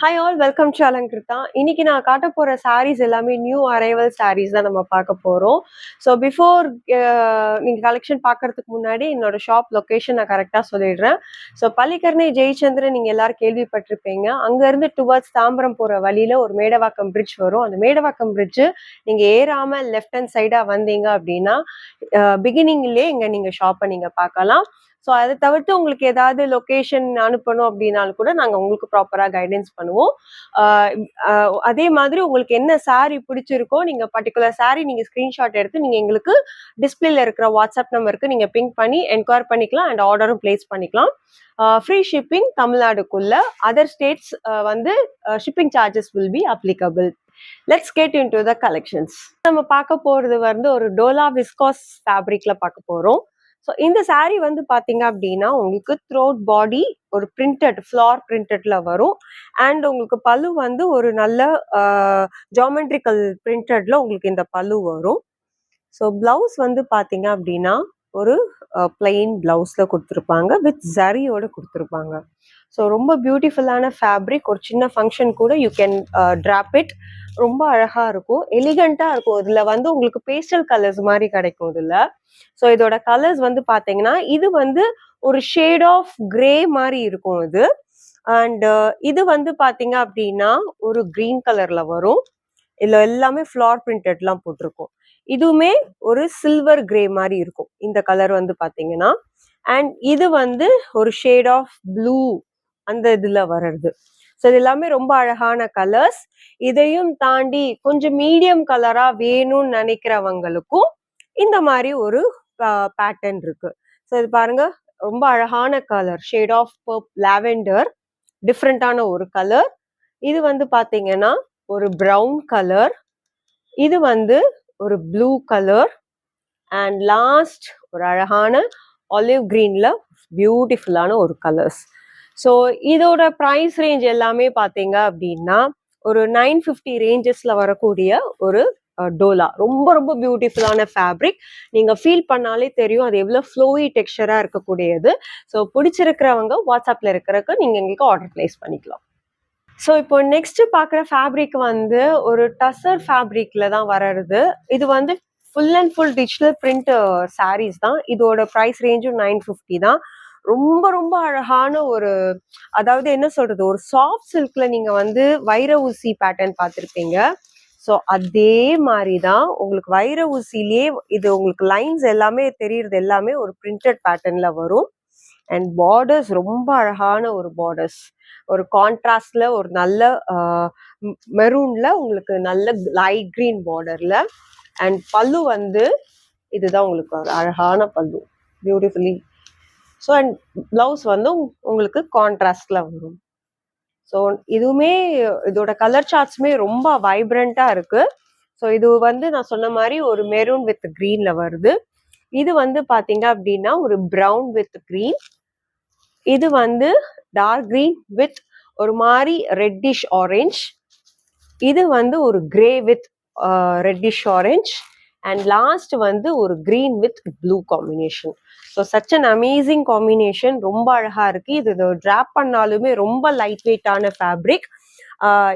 Hi all welcome to Alankrita இன்னைக்கு நான் காட்ட போற சாரீஸ் எல்லாமே நியூ அரைவல் சாரீஸ் தான் நம்ம பார்க்க போறோம். ஸோ பிஃபோர் uh, நீங்க கலெக்ஷன் பார்க்கறதுக்கு முன்னாடி என்னோட ஷாப் லொக்கேஷன் நான் கரெக்டாக சொல்லிடுறேன். ஸோ பள்ளிக்கரணை ஜெயச்சந்திரன் நீங்க எல்லாரும் கேள்விப்பட்டிருப்பீங்க. அங்க இருந்து டுவர்ட்ஸ் தாம்பரம் போற வழியில ஒரு மேடவாக்கம் பிரிட்ஜ் வரும். அந்த மேடவாக்கம் பிரிட்ஜ் நீங்க ஏறாம லெஃப்ட் ஹேண்ட் சைடா வந்தீங்க அப்படின்னா uh, பிகினிங்லேயே இங்க நீங்க ஷாப்பை நீங்க பார்க்கலாம். ஸோ அதை தவிர்த்து உங்களுக்கு ஏதாவது லொக்கேஷன் அனுப்பணும் அப்படின்னாலும் கூட நாங்கள் உங்களுக்கு ப்ராப்பராக கைடன்ஸ் பண்ணுவோம். அதே மாதிரி உங்களுக்கு என்ன சாரீ பிடிச்சிருக்கோ நீங்கள் பர்டிகுலர் சாரீ நீங்கள் ஸ்க்ரீன்ஷாட் எடுத்து நீங்கள் எங்களுக்கு டிஸ்பிளேல இருக்கிற வாட்ஸ்அப் நம்பருக்கு நீங்கள் பிங்க் பண்ணி என்கொயர் பண்ணிக்கலாம் அண்ட் ஆர்டரும் பிளேஸ் பண்ணிக்கலாம். ஃப்ரீ ஷிப்பிங் தமிழ்நாடுக்குள்ள அதர் ஸ்டேட்ஸ் வந்து shipping charges will be applicable let's get into the collections நம்ம பார்க்க போகிறது வந்து ஒரு டோலா விஸ்காஸ் ஃபேப்ரிக்ல பார்க்க போகிறோம் ஸோ இந்த சாரீ வந்து பார்த்தீங்க அப்படின்னா உங்களுக்கு த்ரோட் பாடி ஒரு பிரிண்டட் ஃப்ளார் பிரிண்டட்ல வரும். அண்ட் உங்களுக்கு பல்லு வந்து ஒரு நல்ல ஜாமெட்ரிக்கல் பிரிண்டட்ல உங்களுக்கு இந்த பல்லு வரும். ஸோ பிளவுஸ் வந்து பார்த்தீங்க அப்படின்னா ஒரு பிளெயின் பிளவுஸில் கொடுத்துருப்பாங்க வித் ஜரியோட கொடுத்துருப்பாங்க. ஸோ ரொம்ப பியூட்டிஃபுல்லான ஃபேப்ரிக் ஒரு சின்ன ஃபங்க்ஷன் கூட யூ கேன் ட்ராப் இட் ரொம்ப அழகா இருக்கும். எலிகண்ட்டாக இருக்கும். இதில் வந்து உங்களுக்கு பேஸ்டல் கலர்ஸ் மாதிரி கிடைக்கும் இதுல. ஸோ இதோட கலர்ஸ் வந்து பார்த்தீங்கன்னா இது வந்து ஒரு ஷேட் ஆஃப் கிரே மாதிரி இருக்கும் இது. அண்ட் uh, இது வந்து பார்த்தீங்க அப்படின்னா ஒரு கிரீன் கலர்ல வரும். இதில் எல்லாமே ஃப்ளார் பிரிண்டட்லாம் போட்டிருக்கும். இதுவுமே ஒரு சில்வர் கிரே மாதிரி இருக்கும். இந்த கலர் வந்து பார்த்தீங்கன்னா அண்ட் இது வந்து ஒரு ஷேட் ஆஃப் ப்ளூ அந்த இதுல வர்றது. ஸோ இது எல்லாமே ரொம்ப அழகான கலர்ஸ் இதையும் தாண்டி கொஞ்சம் மீடியம் கலரா வேணும்னு நினைக்கிறவங்களுக்கும் இந்த மாதிரி ஒரு பேட்டர்ன் இருக்கு. ஸோ இது பாருங்க. ரொம்ப அழகான கலர் ஷேட் ஆஃப் லாவெண்டர் டிஃப்ரெண்டான ஒரு கலர் இது வந்து பாத்தீங்கன்னா ஒரு ப்ரௌன் கலர் இது வந்து ஒரு ப்ளூ கலர் அண்ட் லாஸ்ட் ஒரு அழகான ஆலிவ் கிரீன்ல பியூட்டிஃபுல்லான ஒரு கலர்ஸ் ஸோ இதோட ப்ரைஸ் ரேஞ்ச் எல்லாமே பார்த்தீங்க அப்படின்னா ஒரு நைன் ஃபிஃப்டி ரேஞ்சஸ்ல வரக்கூடிய ஒரு டோலா ரொம்ப ரொம்ப பியூட்டிஃபுல்லான ஃபேப்ரிக் நீங்க ஃபீல் பண்ணாலே தெரியும் அது எவ்வளோ ஃப்ளோயி டெக்ஸ்சரா இருக்கக்கூடியது. ஸோ பிடிச்சிருக்கிறவங்க வாட்ஸ்அப்ல இருக்கிறக்கு நீங்க எங்களுக்கு ஆர்டர் பிளேஸ் பண்ணிக்கலாம். ஸோ இப்போ நெக்ஸ்ட் பார்க்குற ஃபேப்ரிக் வந்து ஒரு டசர் ஃபேப்ரிக்ல தான் வர்றது. இது வந்து full and full digital print saris தான். இதோட ப்ரைஸ் ரேஞ்சும் நைன் ஃபிஃப்டி தான். ரொம்ப ரொம்ப அழகான ஒரு அதாவது என்ன சொல்றது? ஒரு சாஃப்ட் சில்க்ல நீங்க வந்து வைர ஊசி பேட்டர்ன் பார்த்துருப்பீங்க. ஸோ அதே மாதிரி தான் உங்களுக்கு வைர ஊசிலேயே இது உங்களுக்கு லைன்ஸ் எல்லாமே தெரியறது எல்லாமே ஒரு பிரிண்டட் பேட்டர்ன்ல வரும். அண்ட் பார்டர்ஸ் ரொம்ப அழகான ஒரு பார்டர்ஸ் ஒரு கான்ட்ராஸ்ட்ல ஒரு நல்ல மெரூன்ல உங்களுக்கு நல்ல லைட் கிரீன் பார்டர்ல அண்ட் பல்லு வந்து இதுதான் உங்களுக்கு ஒரு அழகான பல்லு. பியூட்டிஃபுல்லி ஸோ அண்ட் ப்ளவுஸ் வந்து உங்களுக்கு கான்ட்ராஸ்டில் வரும். ஸோ இதுவுமே இதோட கலர் சார்ட்ஸுமே ரொம்ப வைப்ரண்ட்டாக இருக்குது ஸோ இது வந்து நான் சொன்ன மாதிரி ஒரு மெரூன் வித் க்ரீனில் வருது. இது வந்து பார்த்தீங்க அப்படின்னா ஒரு ப்ரௌன் வித் க்ரீன் இது வந்து டார்க் க்ரீன் வித் ஒரு மாதிரி ரெட்டிஷ் ஆரேஞ்ச் இது வந்து ஒரு grey with reddish orange and last வந்து ஒரு green with blue combination so such an amazing combination ரொம்ப அழகா இருக்கு. இது ட்ராப் பண்ணாலுமே ரொம்ப லைட் வெயிட்டான ஃபேப்ரிக்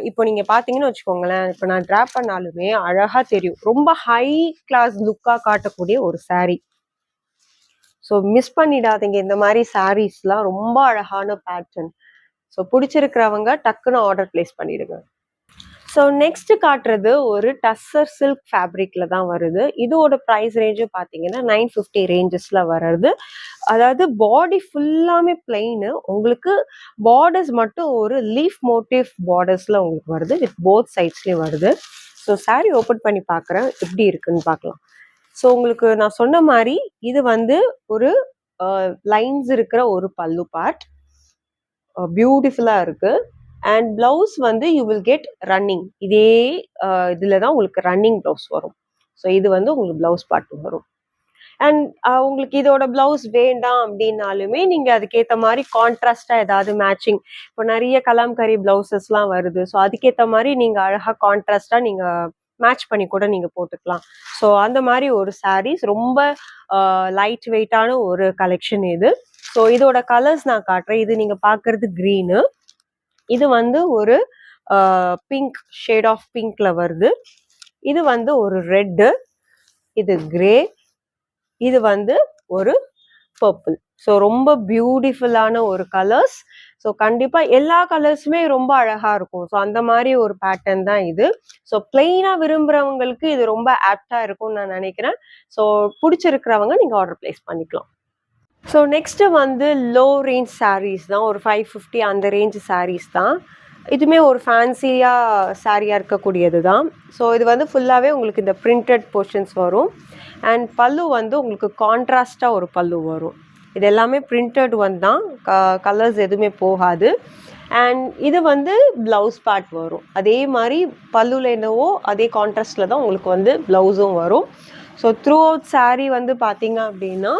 இப்போ நீங்க பாத்தீங்கன்னு வச்சுக்கோங்களேன். இப்போ நான் ட்ராப் பண்ணாலுமே அழகா தெரியும். ரொம்ப ஹை கிளாஸ் லுக்காக காட்டக்கூடிய ஒரு saree. ஸோ மிஸ் பண்ணிடாதீங்க. இந்த மாதிரி சாரீஸ்லாம் ரொம்ப அழகான பேட்டர்ன் ஸோ பிடிச்சிருக்கிறவங்க டக்குன்னு ஆர்டர் பிளேஸ் பண்ணிடுங்க. ஸோ நெக்ஸ்ட் காட்டுறது ஒரு டஸ்ஸர் சில்க் ஃபேப்ரிக்ல தான் வருது. இதோட ப்ரைஸ் ரேஞ்சும் பார்த்தீங்கன்னா நைன் ஃபிஃப்டி ரேஞ்சஸ்ல வர்றது. அதாவது பாடி ஃபுல்லாமே பிளெயின் உங்களுக்கு பார்டர்ஸ் மட்டும் ஒரு லீஃப் மோட்டிவ் பார்டர்ஸ்ல உங்களுக்கு வருது. வித் போத் சைட்ஸ்லயும் வருது. ஸோ சாரி ஓப்பன் பண்ணி பார்க்குறேன் எப்படி இருக்குன்னு பார்க்கலாம் ஸோ உங்களுக்கு நான் சொன்ன மாதிரி இது வந்து ஒரு லைன்ஸ் இருக்கிற ஒரு பல்லு பார்ட் பியூட்டிஃபுல்லாக இருக்குது அண்ட் பிளவுஸ் வந்து யூ வில் கெட் ரன்னிங் இதே இதில் தான் உங்களுக்கு ரன்னிங் ப்ளவுஸ் வரும். ஸோ இது வந்து உங்களுக்கு ப்ளவுஸ் பாட்டு வரும். அண்ட் உங்களுக்கு இதோட பிளவுஸ் வேண்டாம் அப்படின்னாலுமே நீங்கள் அதுக்கேற்ற மாதிரி கான்ட்ராஸ்டாக ஏதாவது மேட்சிங் இப்போ நிறைய கலாம்கரி பிளவுசஸ்லாம் வருது. ஸோ அதுக்கேற்ற மாதிரி நீங்கள் அழகாக கான்ட்ராஸ்டாக நீங்கள் மேட்ச் பண்ணி கூட நீங்கள் போட்டுக்கலாம். ஸோ அந்த மாதிரி ஒரு சாரீஸ் ரொம்ப லைட் வெயிட்டான ஒரு கலெக்ஷன் இது. ஸோ இதோட கலர்ஸ் நான் காட்டுறேன். இது நீங்கள் பார்க்குறது க்ரீனு இது வந்து ஒரு பிங்க் ஷேட் ஆஃப் பிங்க்ல வருது. இது வந்து ஒரு ரெட்டு இது கிரே இது வந்து ஒரு பர்பிள் ஸோ ரொம்ப பியூட்டிஃபுல்லான ஒரு கலர்ஸ் ஸோ கண்டிப்பாக எல்லா கலர்ஸுமே ரொம்ப அழகாக இருக்கும். ஸோ அந்த மாதிரி ஒரு பேட்டர்ன் தான் இது. ஸோ பிளெயினாக விரும்புகிறவங்களுக்கு இது ரொம்ப ஆப்டாக இருக்கும்னு நான் நினைக்கிறேன். ஸோ பிடிச்சிருக்கிறவங்க நீங்கள் ஆர்டர் ப்ளேஸ் பண்ணிக்கலாம். ஸோ நெக்ஸ்ட்டு வந்து லோ ரேஞ்ச் சாரீஸ் தான். ஒரு ஃபைவ் ஃபிஃப்டி அந்த ரேஞ்ச் சாரீஸ் தான். இதுவுமே ஒரு ஃபேன்சியாக சாரியாக இருக்கக்கூடியது தான். ஸோ இது வந்து ஃபுல்லாகவே உங்களுக்கு இந்த பிரிண்டட் போர்ஷன்ஸ் வரும். அண்ட் பல்லு வந்து உங்களுக்கு கான்ட்ராஸ்டாக ஒரு பல்லு வரும். இது எல்லாமே பிரிண்டட் ஒன் தான். க கலர்ஸ் எதுவுமே போகாது. அண்ட் இது வந்து ப்ளவுஸ் பார்ட் வரும். அதே மாதிரி பல்லுவில் என்னவோ அதே கான்ட்ராஸ்டில் தான் உங்களுக்கு வந்து ப்ளவுஸும் வரும். ஸோ த்ரூ அவுட் சாரீ வந்து பார்த்தீங்க அப்படின்னா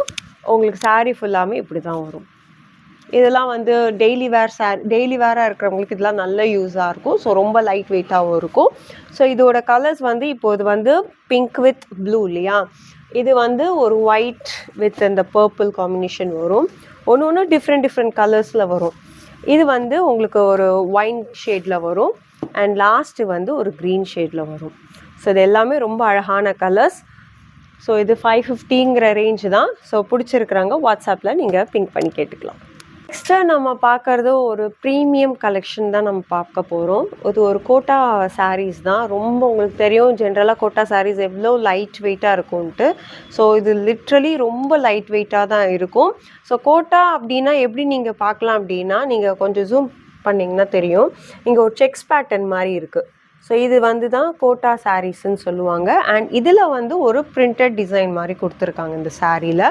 உங்களுக்கு சாரீ ஃபுல்லாமே இப்படி தான் வரும். இதெல்லாம் வந்து டெய்லி வேர் சார் டெய்லி வேராக இருக்கிறவங்களுக்கு இதெல்லாம் நல்ல யூஸாக இருக்கும். ஸோ ரொம்ப லைட் வெயிட்டாகவும் இருக்கும். ஸோ இதோட கலர்ஸ் வந்து இப்போ இது வந்து பிங்க் வித் ப்ளூ இல்லையா? இது வந்து ஒரு ஒயிட் வித் இந்த பர்பிள் காம்பினேஷன் வரும். ஒன்று ஒன்று டிஃப்ரெண்ட் டிஃப்ரெண்ட் கலர்ஸில் வரும். இது வந்து உங்களுக்கு ஒரு ஒயின் ஷேடில் வரும். அண்ட் லாஸ்ட்டு வந்து ஒரு க்ரீன் ஷேடில் வரும். ஸோ இது எல்லாமே ரொம்ப அழகான கலர்ஸ் ஸோ இது ஃபைவ் ஃபிஃப்டிங்கிற ரேஞ்சு தான். ஸோ பிடிச்சிருக்கிறாங்க. வாட்ஸ்அப்பில் நீங்கள் பிங்க் பண்ணி கேட்டுக்கலாம். நெக்ஸ்ட்டு நம்ம பார்க்குறது ஒரு ப்ரீமியம் கலெக்ஷன் தான் நம்ம பார்க்க போகிறோம் இது ஒரு கோட்டா சாரீஸ் தான். ரொம்ப உங்களுக்கு தெரியும் ஜென்ரலாக கோட்டா சாரீஸ் எவ்வளோ லைட் வெயிட்டாக இருக்கும்ன்ட்டு. ஸோ இது லிட்ரலி ரொம்ப லைட் வெயிட்டாக தான் இருக்கும். ஸோ கோட்டா அப்படின்னா எப்படி நீங்கள் பார்க்கலாம் அப்படின்னா நீங்கள் கொஞ்சம் ஜூம் பண்ணிங்கன்னா தெரியும். இங்கே ஒரு செக்ஸ் பேட்டர்ன் மாதிரி இருக்குது ஸோ இது வந்து தான் கோட்டா சாரீஸ்ன்னு சொல்லுவாங்க. அண்ட் இதில் வந்து ஒரு பிரிண்டட் டிசைன் மாதிரி கொடுத்துருக்காங்க இந்த சாரியில்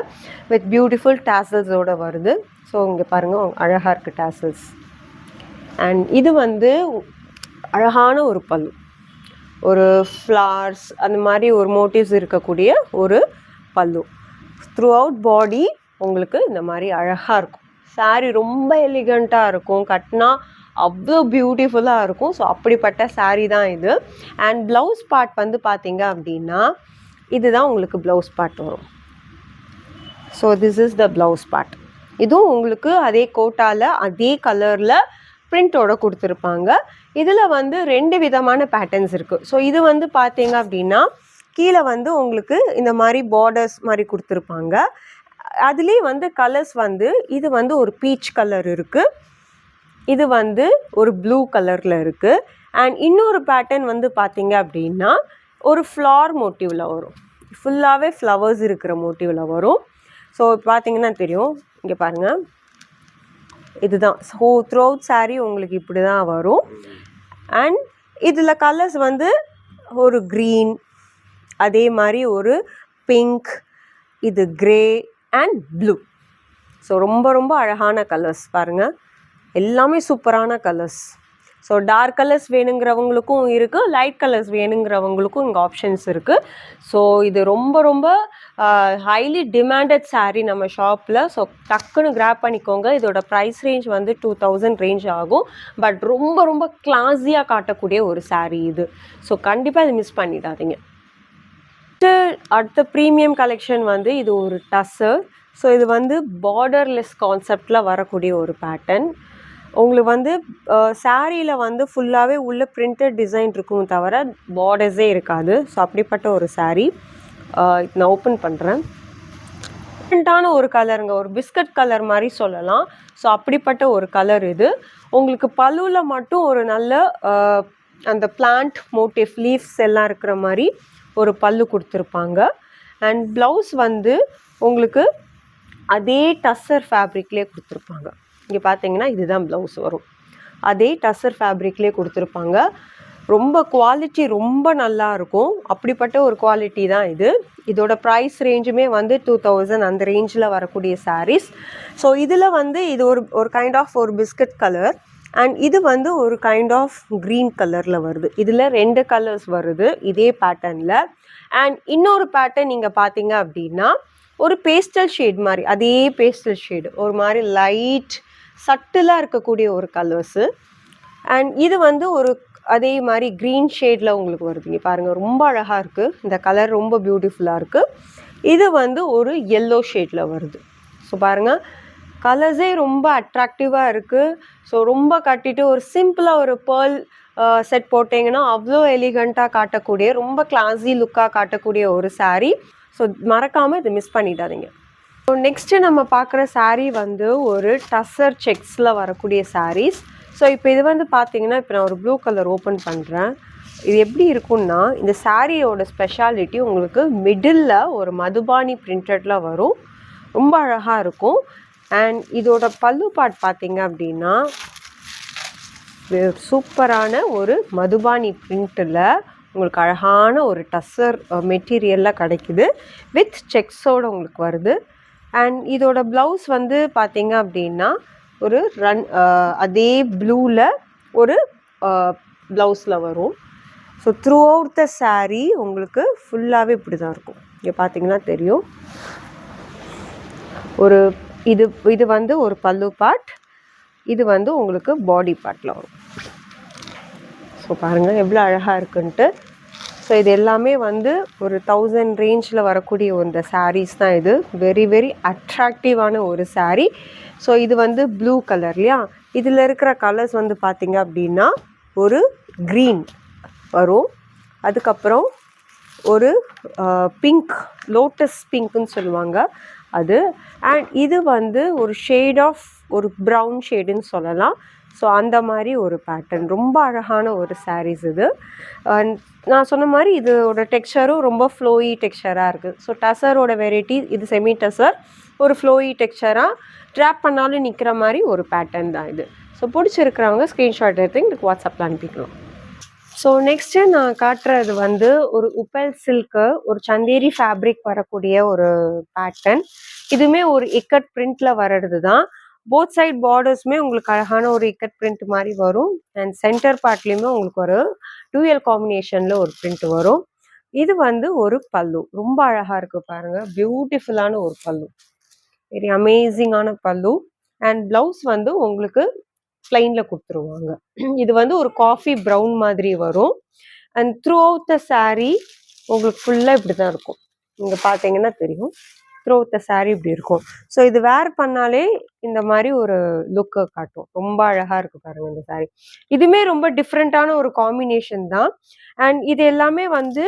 வித் பியூட்டிஃபுல் டேசல்ஸோடு வருது. ஸோ இங்கே பாருங்கள் அழகாக இருக்குது டேசல்ஸ் அண்ட் இது வந்து அழகான ஒரு பல்லு ஒரு ஃப்ளார்ஸ் அந்த மாதிரி ஒரு மோட்டிவ்ஸ் இருக்கக்கூடிய ஒரு பல்லு. த்ரூ அவுட் பாடி உங்களுக்கு இந்த மாதிரி அழகாக இருக்கும். சாரீ ரொம்ப எலிகண்ட்டாக இருக்கும். கட்டினா அவ்வளோ பியூட்டிஃபுல்லாக இருக்கும். ஸோ அப்படிப்பட்ட சாரீ தான் இது. அண்ட் ப்ளவுஸ் பார்ட் வந்து பார்த்தீங்க அப்படின்னா இதுதான் உங்களுக்கு ப்ளவுஸ் பார்ட் வரும். So this is the blouse part இதுவும் உங்களுக்கு அதே கோட்டாவில் அதே கலரில் பிரிண்டோட கொடுத்துருப்பாங்க. இதில் வந்து ரெண்டு விதமான பேட்டர்ன்ஸ் இருக்குது ஸோ இது வந்து பார்த்தீங்க அப்படின்னா கீழே வந்து உங்களுக்கு இந்த மாதிரி பார்டர்ஸ் மாதிரி கொடுத்துருப்பாங்க. அதுலேயே வந்து கலர்ஸ் வந்து இது வந்து ஒரு பீச் கலர் இருக்குது இது வந்து ஒரு ப்ளூ கலரில் இருக்குது அண்ட் இன்னொரு பேட்டர்ன் வந்து பார்த்தீங்க அப்படின்னா ஒரு ஃப்ளார் மோட்டிவில் வரும். ஃபுல்லாகவே ஃப்ளவர்ஸ் இருக்கிற மோட்டிவில் வரும். ஸோ பார்த்தீங்கன்னா தெரியும். இங்கே பாருங்கள் இதுதான். ஸோ த்ரூ அவுட் சாரீ உங்களுக்கு இப்படி தான் வரும். அண்ட் இதில் கலர்ஸ் வந்து ஒரு க்ரீன் அதே மாதிரி ஒரு பிங்க் இது க்ரே அண்ட் ப்ளூ ஸோ ரொம்ப ரொம்ப அழகான கலர்ஸ் பாருங்கள் எல்லாமே சூப்பரான கலர்ஸ் ஸோ டார்க் கலர்ஸ் வேணுங்கிறவங்களுக்கும் இருக்குது லைட் கலர்ஸ் வேணுங்கிறவங்களுக்கும் இங்கே ஆப்ஷன்ஸ் இருக்குது ஸோ இது ரொம்ப ரொம்ப ஹைலி டிமாண்டட் சாரீ நம்ம ஷாப்பில் ஸோ டக்குன்னு கிராப் பண்ணிக்கோங்க. இதோட ப்ரைஸ் ரேஞ்ச் வந்து டூ தௌசண்ட் ரேஞ்ச் ஆகும். பட் ரொம்ப ரொம்ப கிளாஸியாக காட்டக்கூடிய ஒரு சாரீ இது. ஸோ கண்டிப்பாக இதை மிஸ் பண்ணிடாதீங்க. அடுத்த ப்ரீமியம் கலெக்ஷன் வந்து இது ஒரு டஸ்ஸர் ஸோ இது வந்து பார்டர்லெஸ் கான்செப்டில் வரக்கூடிய ஒரு பேட்டர்ன் உங்களுக்கு வந்து சாரியில் வந்து ஃபுல்லாகவே உள்ள பிரிண்டட் டிசைன் இருக்கும் தவிர பார்டர்ஸே இருக்காது. ஸோ அப்படிப்பட்ட ஒரு சாரீ நான் ஓப்பன் பண்ணுறேன் டிஃப்ரெண்ட்டான ஒரு கலருங்க ஒரு பிஸ்கட் கலர் மாதிரி சொல்லலாம். ஸோ அப்படிப்பட்ட ஒரு கலர் இது. உங்களுக்கு பல்லுவில் மட்டும் ஒரு நல்ல அந்த பிளான்ட் மோட்டிவ் லீவ்ஸ் எல்லாம் இருக்கிற மாதிரி ஒரு பல்லு கொடுத்துருப்பாங்க. அண்ட் ப்ளவுஸ் வந்து உங்களுக்கு அதே டஸ்ஸர் ஃபேப்ரிக்லேயே கொடுத்துருப்பாங்க. இங்கே பார்த்தீங்கன்னா இதுதான் ப்ளவுஸ் வரும். அதே டசர் ஃபேப்ரிக்லேயே கொடுத்துருப்பாங்க. ரொம்ப குவாலிட்டி ரொம்ப நல்லா இருக்கும். அப்படிப்பட்ட ஒரு குவாலிட்டி தான் இது. இதோட ப்ரைஸ் ரேஞ்சுமே வந்து டூ தௌசண்ட் அந்த ரேஞ்சில் வரக்கூடிய சாரீஸ் ஸோ இதில் வந்து இது ஒரு ஒரு கைண்ட் ஆஃப் ஒரு பிஸ்கட் கலர் அண்ட் இது வந்து ஒரு கைண்ட் ஆஃப் க்ரீன் கலரில் வருது. இதில் ரெண்டு கலர்ஸ் வருது இதே பேட்டர்னில் அண்ட் இன்னொரு பேட்டர்ன் நீங்கள் பார்த்தீங்க அப்படின்னா ஒரு பேஸ்டல் ஷேட் மாதிரி அதே பேஸ்டல் ஷேடு ஒரு மாதிரி லைட் சட்டிலாக இருக்கக்கூடிய ஒரு கலர்ஸு அண்ட் இது வந்து ஒரு அதே மாதிரி க்ரீன் ஷேடில் உங்களுக்கு வருதுங்க பாருங்கள் ரொம்ப அழகாக இருக்குது இந்த கலர் ரொம்ப பியூட்டிஃபுல்லாக இருக்குது இது வந்து ஒரு எல்லோ ஷேடில் வருது. ஸோ பாருங்கள் கலர்ஸே ரொம்ப அட்ராக்டிவாக இருக்குது ஸோ ரொம்ப கட்டிட்டு ஒரு சிம்பிளாக ஒரு பேர்ல் செட் போட்டிங்கன்னா அவ்வளோ எலிகண்ட்டாக காட்டக்கூடிய ரொம்ப கிளாஸி லுக்காக காட்டக்கூடிய ஒரு சாரீ ஸோ மறக்காமல் இது மிஸ் பண்ணிடாதீங்க. ஸோ நெக்ஸ்ட்டு நம்ம பார்க்குற சாரீ வந்து ஒரு டசர் செக்ஸில் வரக்கூடிய சாரீஸ் ஸோ இப்போ இது வந்து பார்த்தீங்கன்னா இப்போ நான் ஒரு ப்ளூ கலர் ஓப்பன் பண்ணுறேன் இது எப்படி இருக்கும்னா இந்த சாரியோட ஸ்பெஷாலிட்டி உங்களுக்கு மிடில் ஒரு மதுபானி பிரிண்டடில் வரும். ரொம்ப அழகாக இருக்கும். அண்ட் இதோட பல்லு பாட் பார்த்தீங்க அப்படின்னா சூப்பரான ஒரு மதுபானி பிரிண்ட்டில் உங்களுக்கு அழகான ஒரு டஸ்ஸர் மெட்டீரியலில் uh, கிடைக்குது. வித் செக்ஸோடு உங்களுக்கு வருது. அண்ட் இதோட ப்ளவுஸ் வந்து பார்த்தீங்க அப்படின்னா ஒரு ரன் அதே ப்ளூவில் ஒரு ப்ளவுஸில் வரும். So throughout the sari உங்களுக்கு ஃபுல்லாகவே இப்படி தான் இருக்கும். இங்கே பார்த்தீங்கன்னா தெரியும். ஒரு இது இது வந்து ஒரு பல்லு பார்ட் இது வந்து உங்களுக்கு பாடி பார்ட்டில் வரும். ஸோ பாருங்கள் எவ்வளோ அழகாக இருக்குன்ட்டு. ஸோ இது எல்லாமே வந்து ஒரு தௌசண்ட் ரேஞ்சில் வரக்கூடிய இந்த சாரீஸ் தான் இது. வெரி வெரி அட்ராக்டிவான ஒரு சாரீ ஸோ இது வந்து ப்ளூ கலர் இல்லையா? இதில் இருக்கிற கலர்ஸ் வந்து பார்த்திங்க அப்படின்னா ஒரு க்ரீன் வரும். அதுக்கப்புறம் ஒரு பிங்க் லோட்டஸ் பிங்க்குன்னு சொல்லுவாங்க அது. அண்ட் இது வந்து ஒரு ஷேட் ஆஃப் ஒரு ப்ரௌன் ஷேடுன்னு சொல்லலாம். ஸோ அந்த மாதிரி ஒரு பேட்டர்ன் ரொம்ப அழகான ஒரு சாரீஸ் இது. அண்ட் நான் சொன்ன மாதிரி இதோட டெக்ஸ்சரும் ரொம்ப ஃப்ளோயி டெக்ஸ்சராக இருக்குது ஸோ டசரோட வெரைட்டி இது செமி டசர் ஒரு ஃப்ளோயி டெக்ஸ்சராக ட்ராப் பண்ணாலும் நிற்கிற மாதிரி ஒரு பேட்டர்ன் தான் இது. ஸோ பிடிச்சிருக்கிறவங்க ஸ்க்ரீன்ஷாட் எடுத்து எங்களுக்கு வாட்ஸ்அப்பில் அனுப்பிக்கலாம். ஸோ நெக்ஸ்ட்டு நான் காட்டுறது வந்து ஒரு உப்பல் சில்க்கு ஒரு சந்தேரி ஃபேப்ரிக் வரக்கூடிய ஒரு பேட்டர்ன் இதுவுமே ஒரு இக்கட் பிரிண்டில் வர்றது தான் போத் சைட் பார்டர்ஸுமே உங்களுக்கு அழகான ஒரு இக்கட் பிரிண்ட் மாதிரி வரும். அண்ட் சென்டர் பார்ட்லேயுமே உங்களுக்கு ஒரு டூயல் காம்பினேஷனில் ஒரு பிரிண்ட் வரும். இது வந்து ஒரு பல்லு. ரொம்ப அழகாக இருக்குது பாருங்கள் பியூட்டிஃபுல்லான ஒரு பல்லு. வெரி அமேசிங்கான பல்லு. அண்ட் ப்ளவுஸ் வந்து உங்களுக்கு ப்ளைனில் கொடுத்துருவாங்க. இது வந்து ஒரு காஃபி ப்ரௌன் மாதிரி வரும். And throughout the saree உங்களுக்கு ஃபுல்லாக இப்படி தான் இருக்கும். இங்கே பார்த்தீங்கன்னா தெரியும். த்ரோ த saree இப்படி இருக்கும். ஸோ இது வேர் பண்ணாலே இந்த மாதிரி ஒரு லுக்கை காட்டும். ரொம்ப அழகாக இருக்கும் பாருங்க இந்த சாரீ இதுவுமே ரொம்ப டிஃப்ரெண்ட்டான ஒரு காம்பினேஷன் தான். அண்ட் இது எல்லாமே வந்து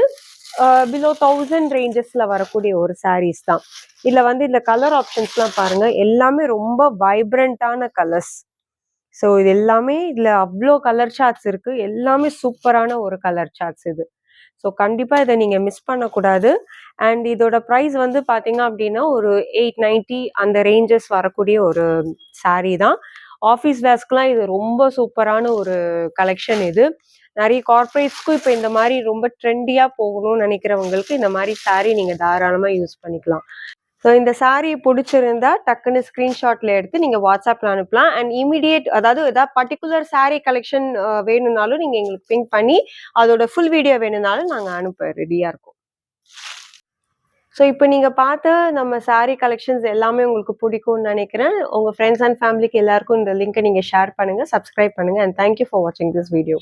பிலோ தௌசண்ட் ரேஞ்சஸில் வரக்கூடிய ஒரு சாரீஸ் தான். இதில் வந்து இந்த கலர் ஆப்ஷன்ஸ்லாம் பாருங்கள் எல்லாமே ரொம்ப வைப்ரண்ட்டான கலர்ஸ் ஸோ இது எல்லாமே இதில் அவ்வளோ கலர் சார்ட்ஸ் இருக்குது எல்லாமே சூப்பரான ஒரு கலர் சார்ட்ஸ் இது. ஸோ கண்டிப்பாக இதை நீங்கள் மிஸ் பண்ணக்கூடாது. அண்ட் இதோட ப்ரைஸ் வந்து பார்த்தீங்க அப்படின்னா ஒரு எயிட் நைன்ட்டி அந்த ரேஞ்சஸ் வரக்கூடிய ஒரு சாரீ தான். ஆஃபீஸ் வேர்ஸ்க்குலாம் இது ரொம்ப சூப்பரான ஒரு கலெக்ஷன் இது. நிறைய கார்ப்பரேட்ஸ்க்கும் இப்போ இந்த மாதிரி ரொம்ப ட்ரெண்டியாக போகணும்னு நினைக்கிறவங்களுக்கு இந்த மாதிரி சாரீ நீங்கள் தாராளமாக யூஸ் பண்ணிக்கலாம். ஸோ இந்த சாரியை பிடிச்சிருந்தா டக்குன்னு ஸ்க்ரீன்ஷாட்டில் எடுத்து நீங்கள் வாட்ஸ்அப்பில் அனுப்பலாம். அண்ட் இமீடியட் அதாவது ஏதாவது பர்டிகுலர் saree கலெக்ஷன் வேணும்னாலும் நீங்கள் எங்களுக்கு பிங்க் பண்ணி அதோட ஃபுல் வீடியோ வேணும்னாலும் நாங்கள் அனுப்ப ரெடியாக இருக்கோம். ஸோ இப்போ நீங்கள் பார்த்த நம்ம saree கலெக்ஷன்ஸ் எல்லாமே உங்களுக்கு பிடிக்கும்னு நினைக்கிறேன். உங்கள் ஃப்ரெண்ட்ஸ் அண்ட் ஃபேமிலிக்கு எல்லாருக்கும் இந்த லிங்க்கை நீங்கள் ஷேர் பண்ணுங்கள் சப்ஸ்கிரைப் பண்ணுங்கள் அண்ட் தேங்க்யூ ஃபார் வாட்சிங் திஸ் வீடியோ